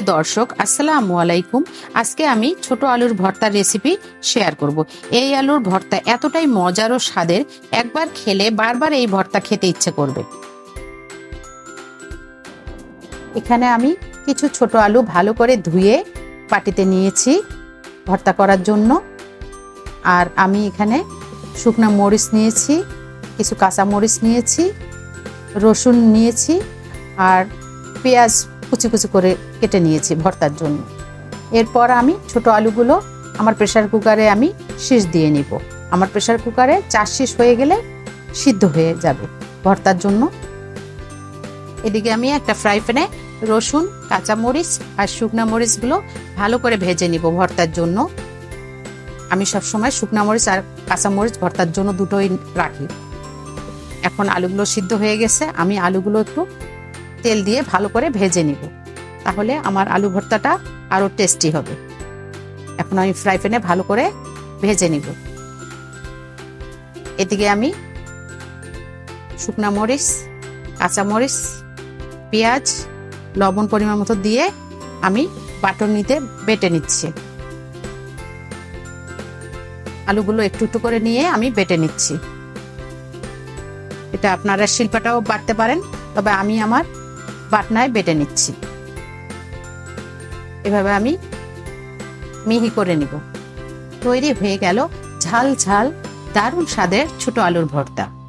সুপ্রিয় দর্শক, আসসালামু আলাইকুম। আজকে আমি ছোট আলুর ভর্তার রেসিপি শেয়ার করব। এই আলুর ভর্তা এতটাই মজার ও স্বাদের, একবার খেলে বারবার এই ভর্তা খেতে ইচ্ছে করবে। এখানে আমি কিছু ছোট আলু ভালো করে ধুয়ে পাটিতে নিয়েছি ভর্তা করার জন্য। আর আমি এখানে শুকনো মরিচ নিয়েছি, কিছু কাঁচা মরিচ নিয়েছি, রসুন নিয়েছি, আর পেঁয়াজ কুচি কুচি করে কেটে নিয়েছি ভর্তার জন্য। এরপর আমি ছোট আলুগুলো আমার প্রেশার কুকারে আমি শীষ দিয়ে নিব। আমার প্রেশার কুকারে চার শীষ হয়ে গেলে সিদ্ধ হয়ে যাবে ভর্তার জন্য। এদিকে আমি একটা ফ্রাই প্যানে রসুন, কাঁচামরিচ আর শুকনা মরিচগুলো ভালো করে ভেজে নিব ভর্তার জন্য। আমি সবসময় শুকনা মরিচ আর কাঁচামরিচ ভর্তার জন্য দুটোই রাখি। এখন আলুগুলো সিদ্ধ হয়ে গেছে। আমি আলুগুলো একটু তেল দিয়ে ভালো করে ভেজে নিব। তাহলে আমার আলু ভর্তাটা আরও টেস্টি হবে। এখন আমি ফ্রাই প্যানে ভালো করে ভেজে নিব। এদিকে আমি শুকনা মরিচ, কাঁচা মরিচ, পেঁয়াজ, লবণ পরিমাণ মতো দিয়ে আমি বাটন নিতে বেটে নিচ্ছি। আলুগুলো একটু একটু করে নিয়ে আমি বেটে নিচ্ছি। এটা আপনারা শিল্পাটাও বাটতে পারেন, তবে আমি আমার বাটনায় বেটে নিচ্ছি। এভাবে আমি মিহি করে নিব। তৈরি হয়ে গেল ঝাল ঝাল দারুণ স্বাদের ছোট আলুর ভর্তা।